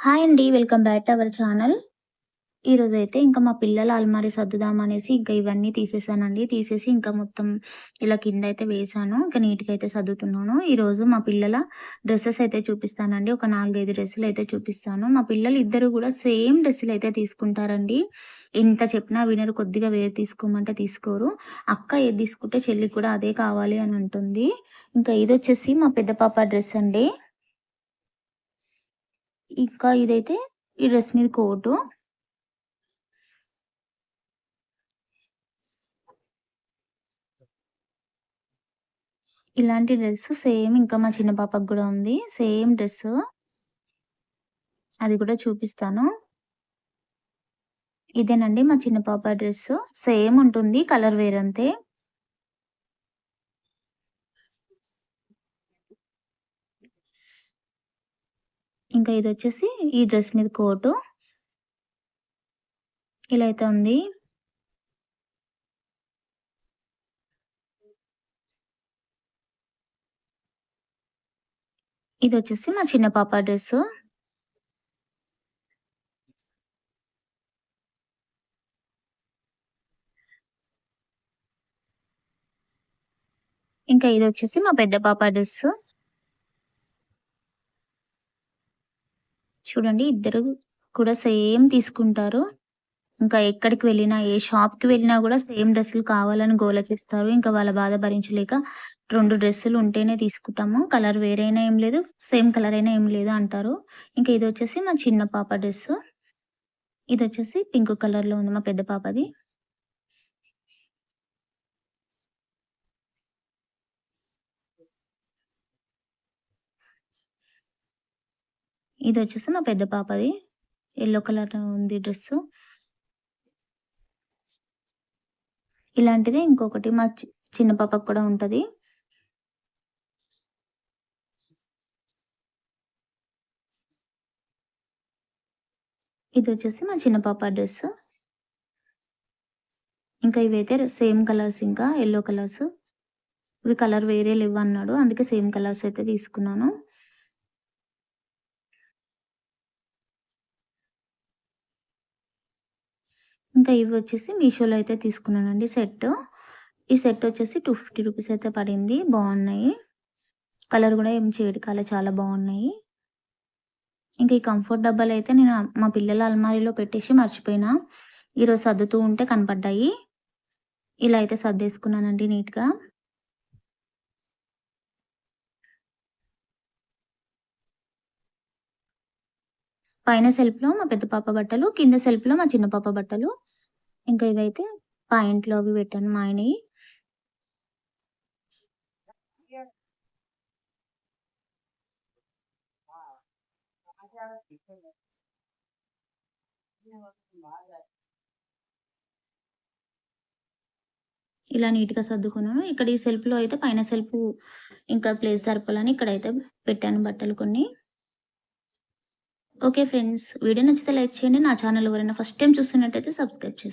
Hi అండి. Welcome back to our channel. ఈరోజైతే ఇంకా మా పిల్లల అల్మారీ సర్దుదామనేసి ఇంకా ఇవన్నీ తీసేసానండి. తీసేసి ఇంకా మొత్తం ఇలా కింద అయితే వేసాను ఇంకా నీట్‌గా అయితే సర్దుతున్నాను. ఈరోజు మా పిల్లల డ్రెస్సెస్ అయితే చూపిస్తానండి. ఒక నాలుగైదు డ్రెస్సులు అయితే చూపిస్తాను. మా పిల్లలు ఇద్దరు కూడా సేమ్ డ్రెస్సులు అయితే తీసుకుంటారండి. ఎంత చెప్పినా వినరు. కొద్దిగా వేరే తీసుకోమంటే తీసుకోరు. అక్క ఏది తీసుకుంటే చెల్లికి కూడా అదే కావాలి అని అంటుంది. ఇంకా ఇదొచ్చేసి మా పెద్ద పాప డ్రెస్ అండి. ఇంకా ఇదైతే ఈ డ్రెస్ మీద కోటు. ఇలాంటి డ్రెస్ సేమ్ ఇంకా మా చిన్న పాపకి కూడా ఉంది. సేమ్ డ్రెస్ అది కూడా చూపిస్తాను. ఇదేనండి మా చిన్న పాప డ్రెస్ సేమ్ ఉంటుంది. కలర్ వేరంతే. ఇంకా ఇది వచ్చేసి ఈ డ్రెస్ మీద కోటు. ఇలా అయితే ఉంది. ఇది వచ్చేసి మా చిన్న పాప డ్రెస్సు. ఇంకా ఇది వచ్చేసి మా పెద్ద పాప డ్రెస్సు. చూడండి ఇద్దరు కూడా సేమ్ తీసుకుంటారు. ఇంకా ఎక్కడికి వెళ్ళినా, ఏ షాప్‌కి వెళ్ళినా కూడా సేమ్ డ్రెస్సులు కావాలని గోల చేస్తారు. ఇంకా వాళ్ళ బాధ భరించలేక రెండు డ్రెస్సులు ఉంటేనే తీసుకుంటాము. కలర్ వేరైనా ఏం లేదు, సేమ్ కలర్ అయినా ఏం లేదు అంటారు. ఇంకా ఇది వచ్చేసి మా చిన్న పాప డ్రెస్సు. ఇదొచ్చేసి పింక్ కలర్‌లో ఉంది మా పెద్ద పాపది. ఇది వచ్చేసి మా పెద్ద పాపది. యెల్లో కలర్ ఉంది డ్రెస్ ఇలాంటిదే ఇంకొకటి మా చి చిన్న పాపకి కూడా ఉంటది. ఇదొచ్చేసి మా చిన్న పాప డ్రెస్ ఇంకా ఇవైతే సేమ్ కలర్స్ ఇంకా ఎల్లో కలర్స్. ఇవి కలర్ వేరే లేవు అన్నాడు అందుకే సేమ్ కలర్స్ అయితే తీసుకున్నాను. ఇంకా ఇవి వచ్చేసి మీషోలో అయితే తీసుకున్నానండి సెట్టు. ఈ సెట్ వచ్చేసి 250 రూపీస్ అయితే పడింది. బాగున్నాయి కలర్ కూడా ఏం చేయడు కాలే చాలా బాగున్నాయి ఇంకా ఈ కంఫర్ట్ డబ్బాలు అయితే నేను మా పిల్లల అల్మారీలో పెట్టేసి మర్చిపోయినా. ఈరోజు సర్దుతూ ఉంటే కనపడ్డాయి. ఇలా అయితే సర్దేసుకున్నానండి నీట్‌గా. పైన సెల్ఫ్‌లో మా పెద్ద పాప బట్టలు, కింద సెల్ఫ్‌లో మా చిన్న పాప బట్టలు. ఇంకా ఇవైతే పాయింట్లు అవి పెట్టాను మా ఆయనవి ఇలా నీట్‌గా సర్దుకున్నాను. ఇక్కడ ఈ సెల్ఫ్‌లో అయితే పైన సెల్ఫ్ ఇంకా ప్లేస్ సరిపోలని ఇక్కడైతే పెట్టాను బట్టలు కొన్ని. Okay friends. వీడియో నచ్చితే లైక్ చేయండి. నా ఛానల్ ఎవరైనా ఫస్ట్ టైం చూస్తున్నట్టయితే సబ్స్క్రైబ్ చేసుకోండి.